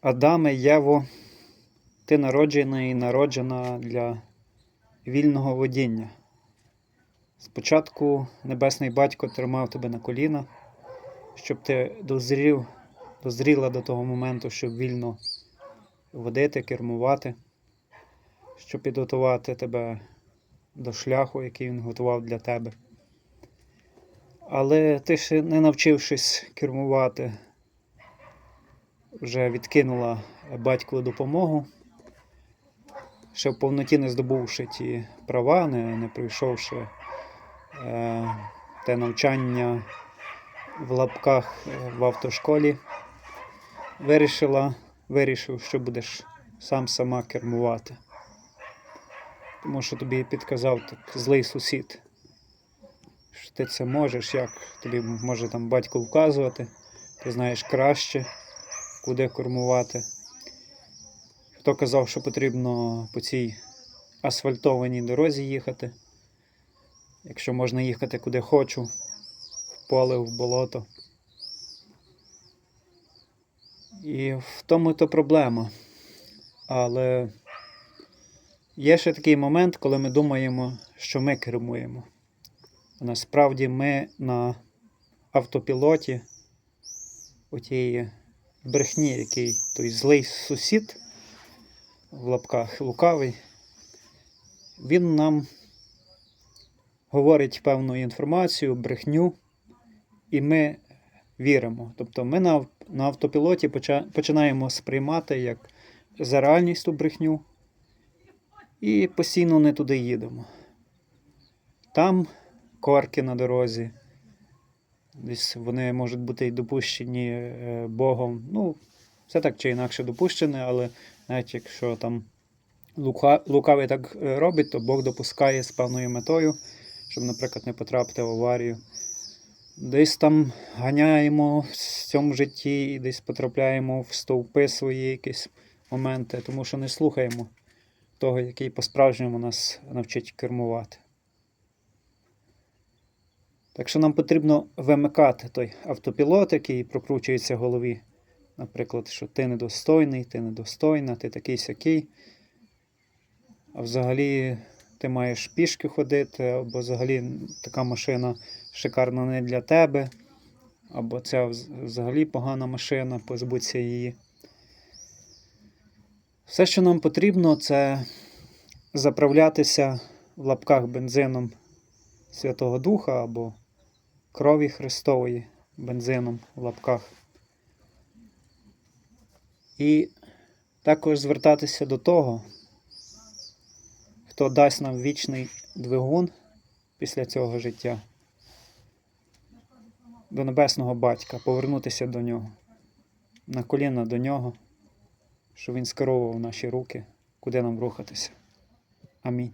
Адаме, Єво, ти народжена і народжена для вільного водіння. Спочатку Небесний Батько тримав тебе на коліна, щоб ти дозрів, дозріла до того моменту, щоб вільно водити, кермувати, щоб підготувати тебе до шляху, який він готував для тебе. Але ти ще не навчившись кермувати, вже відкинула батькову допомогу, ще в повноті не здобувши ті права, не, не пройшовши е, те навчання в лапках е, в автошколі, вирішила, вирішив, що будеш сам сама кермувати. Тому що тобі підказав так злий сусід, що ти це можеш, як тобі може там батько вказувати, ти знаєш краще, куди кормувати. Хто казав, що потрібно по цій асфальтованій дорозі їхати, якщо можна їхати куди хочу, в поле, в болото. І в тому то проблема. Але є ще такий момент, коли ми думаємо, що ми кермуємо. Насправді ми на автопілоті отієї брехні, який той злий сусід в лапках лукавий, він нам говорить певну інформацію, брехню, і ми віримо. Тобто ми на, автопілоті починаємо сприймати як за реальність ту брехню і постійно не туди їдемо. Там корки на дорозі. Десь вони можуть бути і допущені е, Богом. Ну, все так чи інакше допущене, але навіть якщо там лука, лукавий так е, робить, то Бог допускає з певною метою, щоб, наприклад, не потрапити в аварію. Десь там ганяємо в цьому житті і десь потрапляємо в стовпи свої якісь моменти, тому що не слухаємо того, який по-справжньому нас навчить кермувати. Так що нам потрібно вимикати той автопілот, який прокручується в голові. Наприклад, що ти недостойний, ти недостойна, ти такий сякий. А взагалі ти маєш пішки ходити, або взагалі така машина шикарна не для тебе, або вз- взагалі погана машина, позбудься її. Все, що нам потрібно, це заправлятися в лапках бензином Святого Духа або крові Христової бензином в лапках. І також звертатися до того, хто дасть нам вічний двигун після цього життя, до Небесного Батька, повернутися до нього, на коліна до нього, щоб він скеровував наші руки, куди нам рухатися. Амінь.